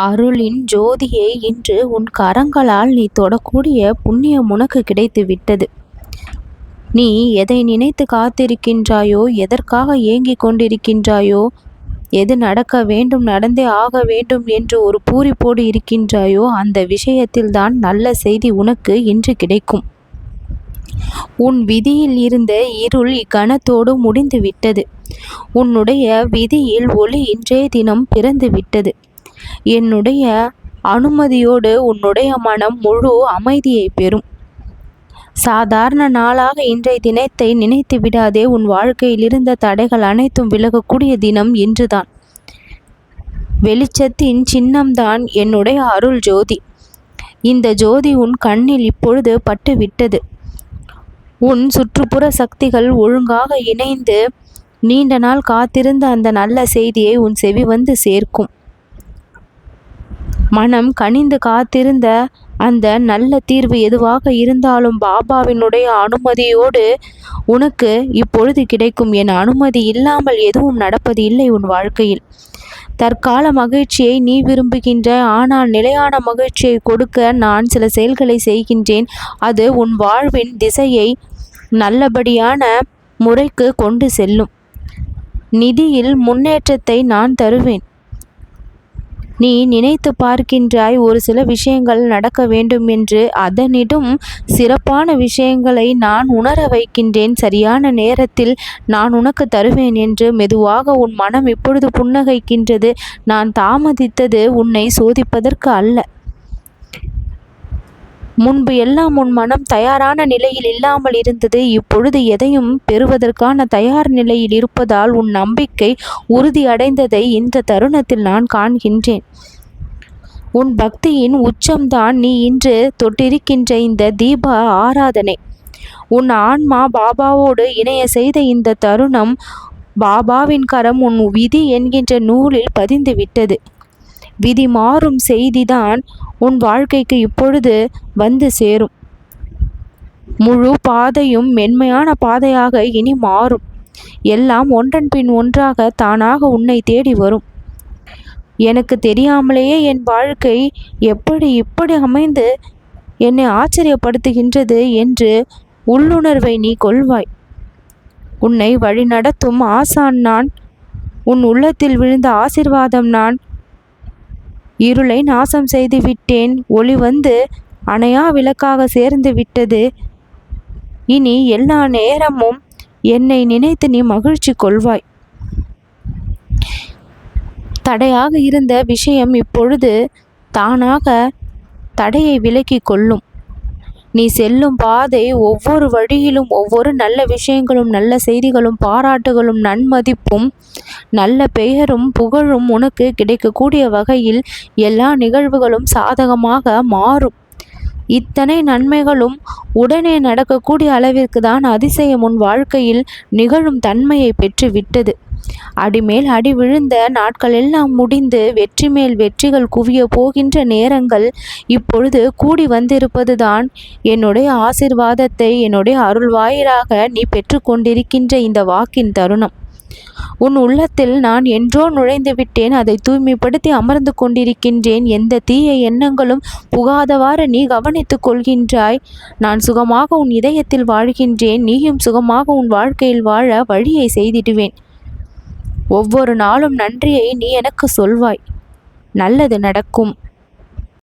அருளின் ஜோதியை இன்று உன் கரங்களால் நீ தொடக்கூடிய புண்ணியம் உனக்கு கிடைத்து விட்டது நீ எதை நினைத்து காத்திருக்கின்றாயோ எதற்காக ஏங்கிக் கொண்டிருக்கின்றாயோ எது நடக்க வேண்டும் நடந்தே ஆக வேண்டும் என்று ஒரு பூரிப்போடு இருக்கின்றாயோ அந்த விஷயத்தில்தான் நல்ல செய்தி உனக்கு இன்று கிடைக்கும். உன் விதியில் இருந்த இருள் இக்கணத்தோடு முடிந்து விட்டது உன்னுடைய விதியில் ஒளி இன்றைய தினம் பிறந்து விட்டது என்னுடைய அனுமதியோடு உன்னுடைய மனம் முழு அமைதியை பெறும். சாதாரண நாளாக இன்றைய தினத்தை நினைத்து விடாதே உன் வாழ்க்கையில் இருந்த தடைகள் அனைத்தும் விலகக்கூடிய தினம் இன்றுதான். வெளிச்சத்தின் சின்னம்தான் என்னுடைய அருள் ஜோதி. இந்த ஜோதி உன் கண்ணில் இப்பொழுது பட்டு விட்டது உன் சுற்றுப்புற சக்திகள் ஒழுங்காக இணைந்து நீண்ட நாள் காத்திருந்த அந்த நல்ல செய்தியை உன் செவி வந்து சேர்க்கும். மனம் கனிந்து காத்திருந்த அந்த நல்ல தீர்வு எதுவாக இருந்தாலும் பாபாவினுடைய அனுமதியோடு உனக்கு இப்பொழுது கிடைக்கும். என் அனுமதி இல்லாமல் எதுவும் நடப்பது இல்லை உன் வாழ்க்கையில். தற்கால மகிழ்ச்சியை நீ விரும்புகின்ற ஆனால் நிலையான மகிழ்ச்சியை கொடுக்க நான் சில செயல்களை செய்கின்றேன். அது உன் வாழ்வின் திசையை நல்லபடியான முறைக்கு கொண்டு செல்லும். நிதியில் முன்னேற்றத்தை நான் தருவேன். நீ நினைத்து பார்க்கின்றாய் ஒரு சில விஷயங்கள் நடக்க வேண்டும் என்று. அதனிடும் சிறப்பான விஷயங்களை நான் உணர வைக்கின்றேன். சரியான நேரத்தில் நான் உனக்கு தருவேன் என்று மெதுவாக உன் மனம் இப்பொழுது புன்னகைக்கின்றது. நான் தாமதித்தது உன்னை சோதிப்பதற்கு அல்ல. முன்பு எல்லாம் உன் மனம் தயாரான நிலையில் இல்லாமல் இருந்தது இப்பொழுது எதையும் பெறுவதற்கான தயார் நிலையில் இருப்பதால் உன் நம்பிக்கை உறுதியடைந்ததை இந்த தருணத்தில் நான் காண்கின்றேன். உன் பக்தியின் உச்சம்தான் நீ இன்று தொட்டிருக்கின்ற இந்த தீப ஆராதனை. உன் ஆன்மா பாபாவோடு இணைய செய்த இந்த தருணம் பாபாவின் கரம் உன் விதி என்கின்ற நூலில் பதிந்து விட்டது விதி மாறும் செய்திதான் உன் வாழ்க்கைக்கு இப்பொழுது வந்து சேரும். முழு பாதையும் மென்மையான பாதையாக இனி மாறும். எல்லாம் ஒன்றன் பின் ஒன்றாக தானாக உன்னை தேடி வரும். எனக்கு தெரியாமலேயே என் வாழ்க்கை எப்படி இப்படி அமைந்து என்னை ஆச்சரியப்படுத்துகின்றது என்று உள்ளுணர்வை நீ கொள்வாய். உன்னை வழிநடத்தும் ஆசான் நான் உன் உள்ளத்தில் விழுந்த ஆசிர்வாதம் நான் இருளை நாசம் செய்து விட்டேன் ஒளி வந்து அணையா விளக்காக சேர்ந்து விட்டது. இனி எல்லா நேரமும் என்னை நினைத்து நீ மகிழ்ச்சி கொள்வாய். தடையாக இருந்த விஷயம் இப்பொழுது தானாக தடையை விலக்கி கொள்ளும். நீ செல்லும் பாதை ஒவ்வொரு வழியிலும் ஒவ்வொரு நல்ல விஷயங்களும் நல்ல செய்திகளும் பாராட்டுகளும் நன்மதிப்பும் நல்ல பெயரும் புகழும் உனக்கு கிடைக்கக்கூடிய வகையில் எல்லா நிகழ்வுகளும் சாதகமாக மாறும். இத்தனை நன்மைகளும் உடனே நடக்கக்கூடிய அளவிற்கு தான் அதிசயம் உன் வாழ்க்கையில் நிகழும் தன்மையை பெற்று விட்டது அடிமேல் அடி விழுந்த நாட்கள் எல்லாம் முடிந்து வெற்றி மேல் வெற்றிகள் குவிய போகின்ற நேரங்கள் இப்பொழுது கூடி வந்திருப்பதுதான் என்னுடைய ஆசிர்வாதத்தை என்னுடைய அருள் வாயிலாக நீ பெற்றுக்கொண்டிருக்கின்ற இந்த வாக்கின் தருணம். உன் உள்ளத்தில் நான் என்றோ நுழைந்து விட்டேன் அதை தூய்மைப்படுத்தி அமர்ந்து கொண்டிருக்கின்றேன். எந்த தீய எண்ணங்களும் புகாதவாறு நீ கவனித்துக் கொள்கின்றாய். நான் சுகமாக உன் இதயத்தில் வாழ்கின்றேன் நீயும் சுகமாக உன் வாழ்க்கையில் வாழ வழியை செய்திடுவேன். ஒவ்வொரு நாளும் நன்றியை நீ எனக்கு சொல்வாய். நல்லது நடக்கும்.